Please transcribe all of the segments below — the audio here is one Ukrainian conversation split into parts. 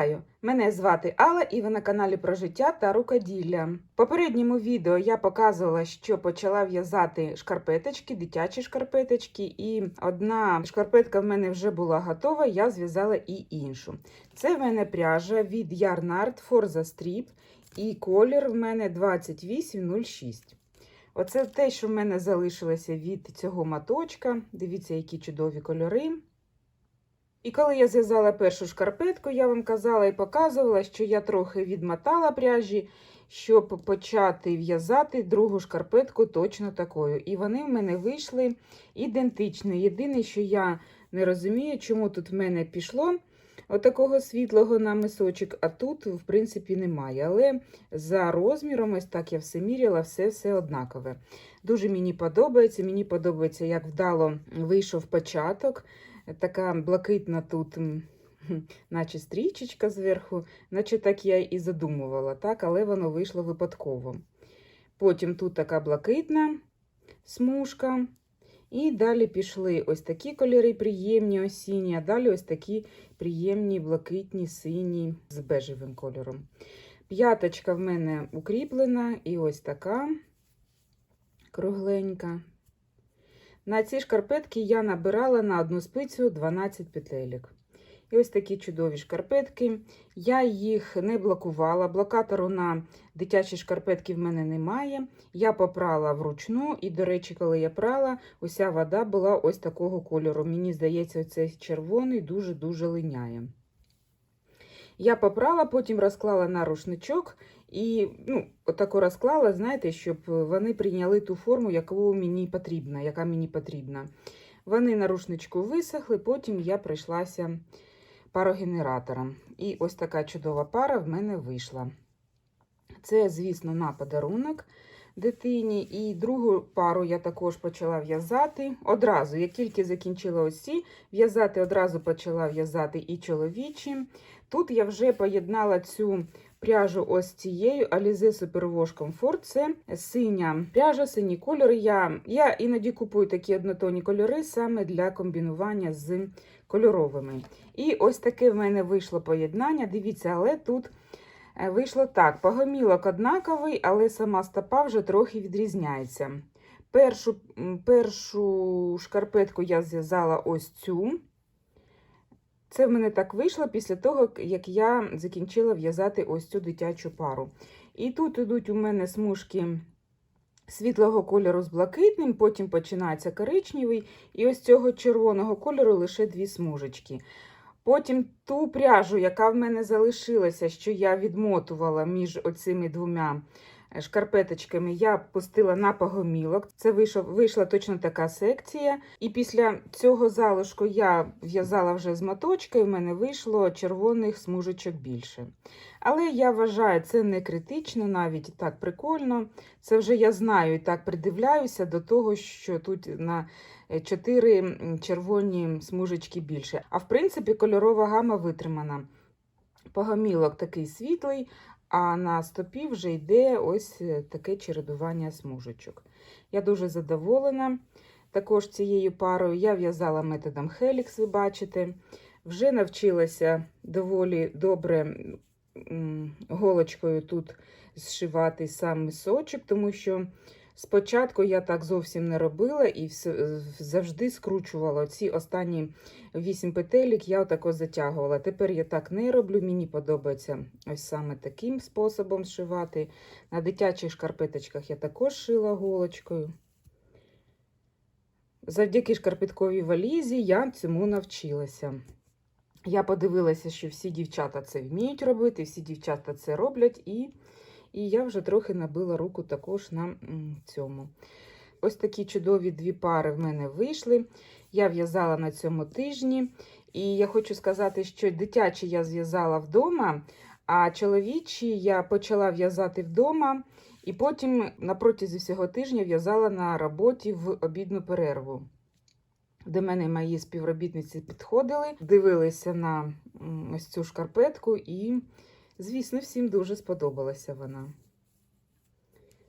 Вітаю! Мене звати Алла і ви на каналі про життя та рукоділля. В попередньому відео я показувала, що почала в'язати шкарпеточки, дитячі шкарпеточки, і одна шкарпетка в мене вже була готова, я зв'язала і іншу. Це в мене пряжа від Yarnart Forza Strip і колір в мене 2806. Оце те, що в мене залишилося від цього маточка. Дивіться, які чудові кольори. І коли я зв'язала першу шкарпетку, я вам казала і показувала, що я трохи відмотала пряжі, щоб почати в'язати другу шкарпетку точно такою. І вони в мене вийшли ідентичні. Єдине, що я не розумію, чому тут в мене пішло отакого світлого на мисочок, а тут, в принципі, немає. Але за розміром, ось так я все міряла, все все однакове. Дуже мені подобається. Мені подобається, як вдало вийшов початок. Така блакитна тут, наче стрічечка зверху, наче так я і задумувала, так, але воно вийшло випадково. Потім тут така блакитна смужка. І далі пішли ось такі кольори приємні осінні, а далі ось такі приємні блакитні, сині з бежевим кольором. П'яточка в мене укріплена, і ось така кругленька. На ці шкарпетки я набирала на одну спицю 12 петелек. І ось такі чудові шкарпетки. Я їх не блокувала. Блокатору на дитячі шкарпетки в мене немає. Я попрала вручну, і, до речі, коли я прала, уся вода була ось такого кольору. Мені здається, цей червоний дуже-дуже линяє. Я попрала, потім розклала на рушничок і ну, отако розклала, знаєте, щоб вони прийняли ту форму, яку мені потрібна, яка мені потрібна. Вони на рушничку висохли, потім я прийшлася парогенератором. І ось така чудова пара в мене вийшла. Це, звісно, на подарунок дитині. І другу пару я також почала в'язати. Одразу, як тільки закінчила ось ці, в'язати, одразу почала в'язати і чоловічі. Тут я вже поєднала цю пряжу ось цією Alize Superwash Comfort. Це синя пряжа, синій кольор. Я, я іноді купую такі однотонні кольори саме для комбінування з кольоровими. І ось таке в мене вийшло поєднання. Дивіться, але тут вийшло так: погомілок однаковий, але сама стопа вже трохи відрізняється. Першу, першу шкарпетку я зв'язала ось цю. Це в мене так вийшло після того, як я закінчила в'язати ось цю дитячу пару. І тут ідуть у мене смужки світлого кольору з блакитним, потім починається коричневий, і ось цього червоного кольору лише дві смужечки. Потім ту пряжу, яка в мене залишилася, що я відмотувала між оцими двома е, шкарпеточками, я пустила на погомілок. Це вийшов, вийшла точно така секція. І після цього залишку я в'язала вже з моточка, в мене вийшло червоних смужечок більше. Але я вважаю, це не критично, навіть так прикольно. Це вже я знаю і так придивляюся до того, що тут на 4 червоні смужечки більше. А в принципі, кольорова гама витримана. Погомілок такий світлий, а на стопі вже йде ось е, таке чередування смужечок. Я дуже задоволена також цією парою. Я в'язала методом Helix, ви бачите. Вже навчилася доволі добре голочкою тут зшивати сам мисочок, тому що спочатку я так зовсім не робила і завжди скручувала ці останні вісім петелік, я отако затягувала. Тепер я так не роблю. Мені подобається ось саме таким способом зшивати. На дитячих шкарпеточках я також шила голочкою. Завдяки шкарпетковій валізі я цьому навчилася. Я подивилася, що всі дівчата це вміють робити, всі дівчата це роблять, і, і я вже трохи набила руку також на цьому. Ось такі чудові дві пари в мене вийшли. Я в'язала на цьому тижні. І я хочу сказати, що дитячі я зв'язала вдома, а чоловічі я почала в'язати вдома, і потім на протязі всього тижня в'язала на роботі в обідну перерву. До мене мої співробітниці підходили, дивилися на ось цю шкарпетку, і, звісно, всім дуже сподобалася вона.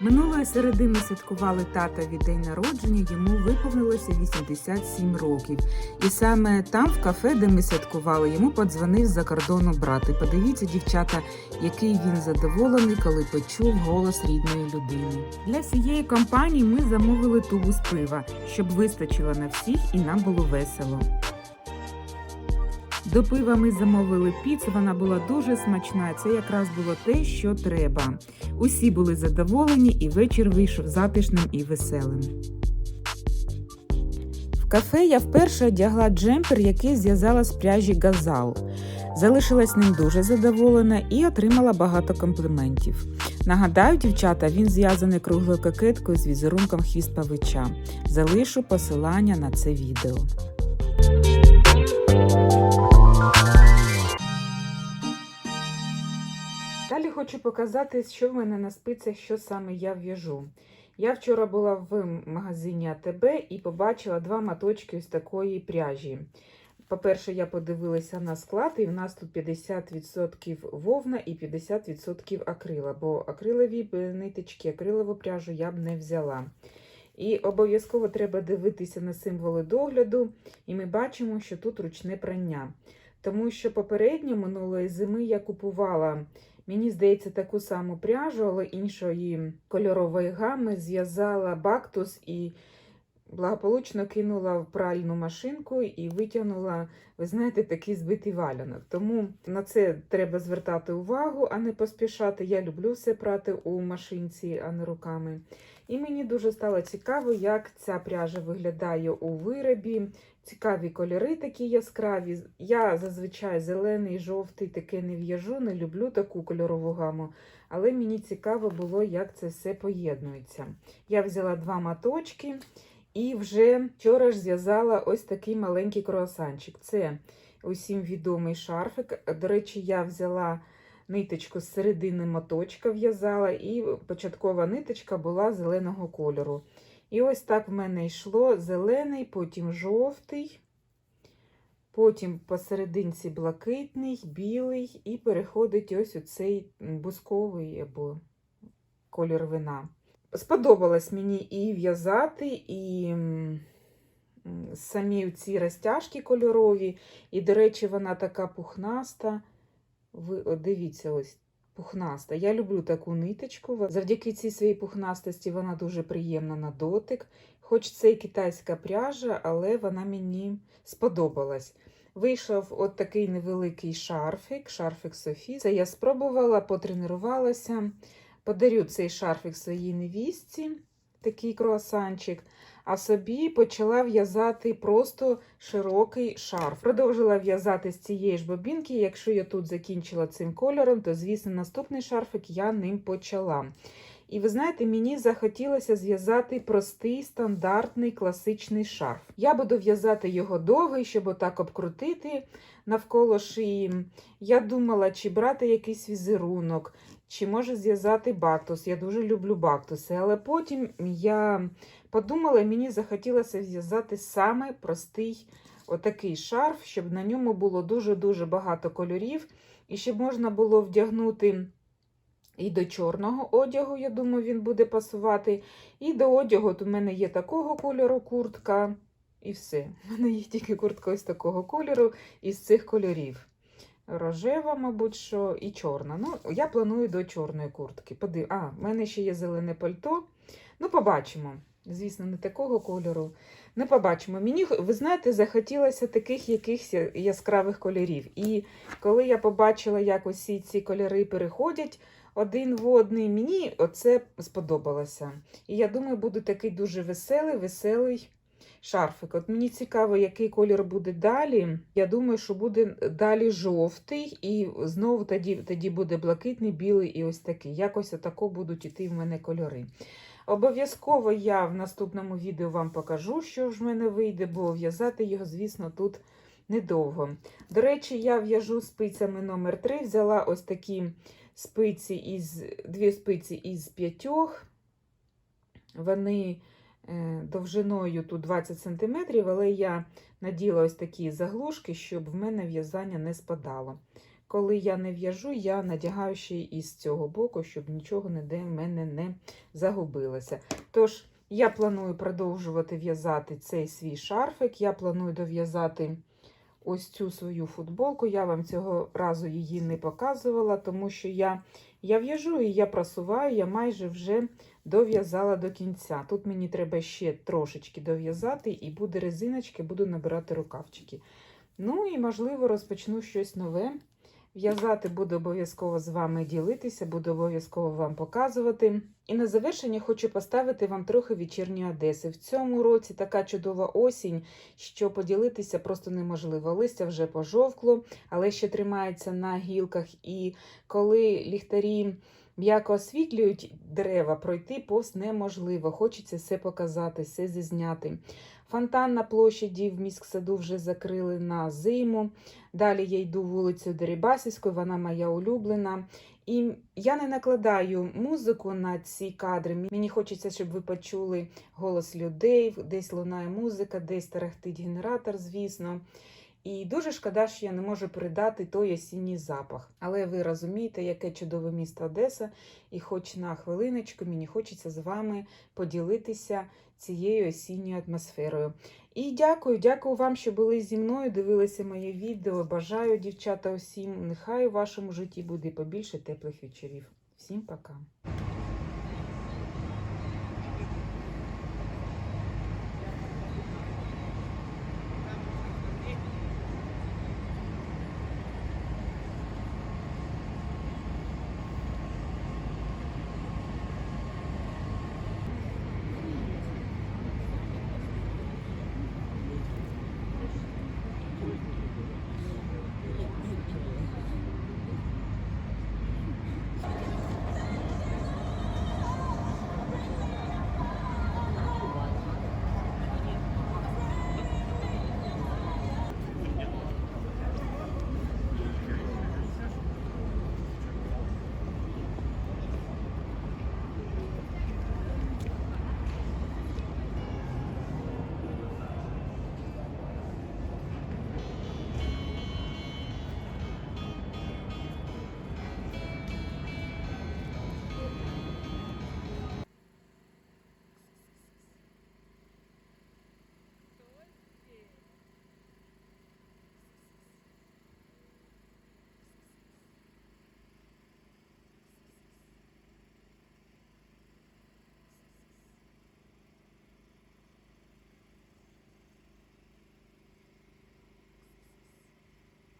Минулої середи ми святкували татові день народження, йому виповнилося 87 років. І саме там, в кафе, де ми святкували, йому подзвонив з-за кордону брат. І подивіться, дівчата, який він задоволений, коли почув голос рідної людини. Для всієї компанії ми замовили тубу з пива, щоб вистачило на всіх і нам було весело. До пива ми замовили піцу, вона була дуже смачна. Це якраз було те, що треба. Усі були задоволені, і вечір вийшов затишним і веселим. В кафе я вперше одягла джемпер, який зв'язала з пряжі Газал. Залишилась ним дуже задоволена і отримала багато компліментів. Нагадаю, дівчата, він зв'язаний круглою кокеткою з візерунком хвіст павича. Залишу посилання на це відео. Хочу показати, що в мене на спицях, що саме я в'яжу. Я вчора була в магазині АТБ і побачила два моточки ось такої пряжі. По-перше, я подивилася на склад, і в нас тут 50% вовна і 50% акрила, бо акрилові ниточки, акрилову пряжу я б не взяла. І обов'язково треба дивитися на символи догляду, і ми бачимо, що тут ручне прання. Тому що попередньо минулої зими я купувала, мені здається, таку саму пряжу, але іншої кольорової гами зв'язала бактус і благополучно кинула в пральну машинку і витягнула, ви знаєте, такий збитий валянок. Тому на це треба звертати увагу, а не поспішати. Я люблю все прати у машинці, а не руками. І мені дуже стало цікаво, як ця пряжа виглядає у виробі. Цікаві кольори такі яскраві. Я зазвичай зелений, жовтий таке не в'яжу, не люблю таку кольорову гаму. Але мені цікаво було, як це все поєднується. Я взяла два маточки і вже вчора ж зв'язала ось такий маленький круасанчик. Це усім відомий шарфик. До речі, я взяла ниточку з середини моточка в'язала, і початкова ниточка була зеленого кольору. І ось так в мене йшло зелений, потім жовтий, потім посерединці блакитний, білий, і переходить ось у цей бусковий або колір вина. Сподобалось мені і в'язати, і самі ці розтяжки кольорові. І, до речі, вона така пухнаста. Ви дивіться, ось пухнаста. Я люблю таку ниточку. Завдяки цій своїй пухнастості вона дуже приємна на дотик. Хоч це і китайська пряжа, але вона мені сподобалась. Вийшов от такий невеликий шарфик, шарфик Софі. Це я спробувала, потренувалася. Подарю цей шарфик своїй невістці, такий круасанчик, а собі почала в'язати просто широкий шарф. Продовжила в'язати з цієї ж бобінки. Якщо я тут закінчила цим кольором, то, звісно, наступний шарфик я ним почала. І ви знаєте, мені захотілося зв'язати простий стандартний класичний шарф. Я буду в'язати його довгий, щоб отак обкрутити навколо шиї. Я думала, чи брати якийсь візерунок, чи може зв'язати бактус. Я дуже люблю бактуси. Але потім я подумала, мені захотілося зв'язати саме простий отакий шарф, щоб на ньому було дуже-дуже багато кольорів, і щоб можна було вдягнути. І до чорного одягу, я думаю, він буде пасувати. І до одягу от у мене є такого кольору куртка. І все. У мене є тільки куртка ось такого кольору із цих кольорів. Рожева, мабуть, що, і чорна. Ну, я планую до чорної куртки. Подив... А, в мене ще є зелене пальто. Ну, побачимо. Звісно, не такого кольору. Не побачимо. Мені, ви знаєте, захотілося таких якихось яскравих кольорів. І коли я побачила, як усі ці кольори переходять один в одний, мені оце сподобалося. І я думаю, буде такий дуже веселий, веселий шарфик. От мені цікаво, який колір буде далі. Я думаю, що буде далі жовтий, і знову тоді тоді буде блакитний, білий і ось такий. Якось отако будуть іти в мене кольори. Обов'язково я в наступному відео вам покажу, що ж в мене вийде, бо в'язати його, звісно, тут недовго. До речі, я в'яжу спицями номер 3 взяла ось такі спиці із дві спиці із п'ятьох. Вони е, довжиною тут 20 см, але я наділа ось такі заглушки, щоб в мене в'язання не спадало. коли я не в'яжу, я надягаю ще із цього боку, щоб нічого ніде в мене не загубилося. Тож, я планую продовжувати в'язати цей свій шарфик. Я планую дов'язати ось цю свою футболку. Я вам цього разу її не показувала, тому що я, я в'яжу і я просуваю, я майже вже дов'язала до кінця. Тут мені треба ще трошечки дов'язати, і буде резиночки, буду набирати рукавчики. Ну і, можливо, розпочну щось нове. В'язати буду обов'язково з вами ділитися, буду обов'язково вам показувати. І на завершення хочу поставити вам трохи вечірньої Одеси. В цьому році така чудова осінь, що поділитися просто неможливо. Листя вже пожовкло, але ще тримається на гілках. І коли ліхтарі м'яко освітлюють дерева, пройти повз неможливо. Хочеться все показати, все зізняти. Фонтан на площаді в міськсаду вже закрили на зиму. Далі я йду вулицею Дерибасівською, вона моя улюблена. І я не накладаю музику на ці кадри. Мені хочеться, щоб ви почули голос людей, десь лунає музика, десь тарахтить генератор, звісно. І дуже шкода, що я не можу передати той осінній запах. Але ви розумієте, яке чудове місто Одеса, і хоч на хвилиночку мені хочеться з вами поділитися цією осінньою атмосферою. І дякую, дякую вам, що були зі мною, дивилися моє відео. Бажаю, дівчата, усім. Нехай у вашому житті буде побільше теплих вечорів. Всім пока!